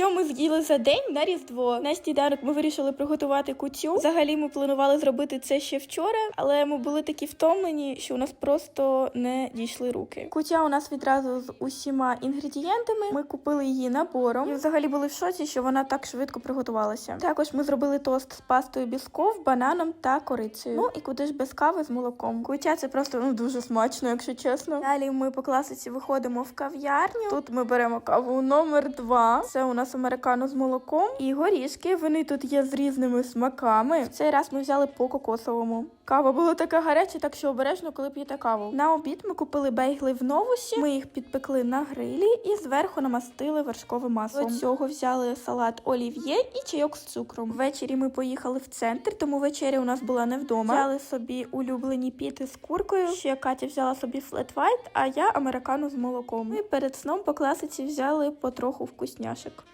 що ми з'їли за день на Різдво? На сніданок ми вирішили приготувати кутю. Взагалі ми планували зробити це ще вчора, але ми були такі втомлені, що у нас просто не дійшли руки. Кутя у нас відразу з усіма інгредієнтами. Ми купили її набором і взагалі були в шоці, що вона так швидко приготувалася. Також ми зробили тост з пастою бісков, бананом та корицею. Ну і куди ж без кави з молоком. Кутя це просто ну дуже смачно, якщо чесно. Далі ми по класиці виходимо в кав'ярню. Тут ми беремо каву номер два. Це у нас американо з молоком і горішки. Вони тут є з різними смаками. В цей раз ми взяли по кокосовому. Кава була така гаряча, так що обережно, коли п'єте каву. На обід ми купили бейгли в новусі. Ми їх підпекли на грилі і зверху намастили вершковим маслом. До цього взяли салат олів'є і чайок з цукром. Ввечері ми поїхали в центр, тому вечеря у нас була не вдома. Взяли собі улюблені піти з куркою. Ще Катя взяла собі флет вайт, а я американо з молоком. І перед сном по класиці взяли потроху вкусняшек.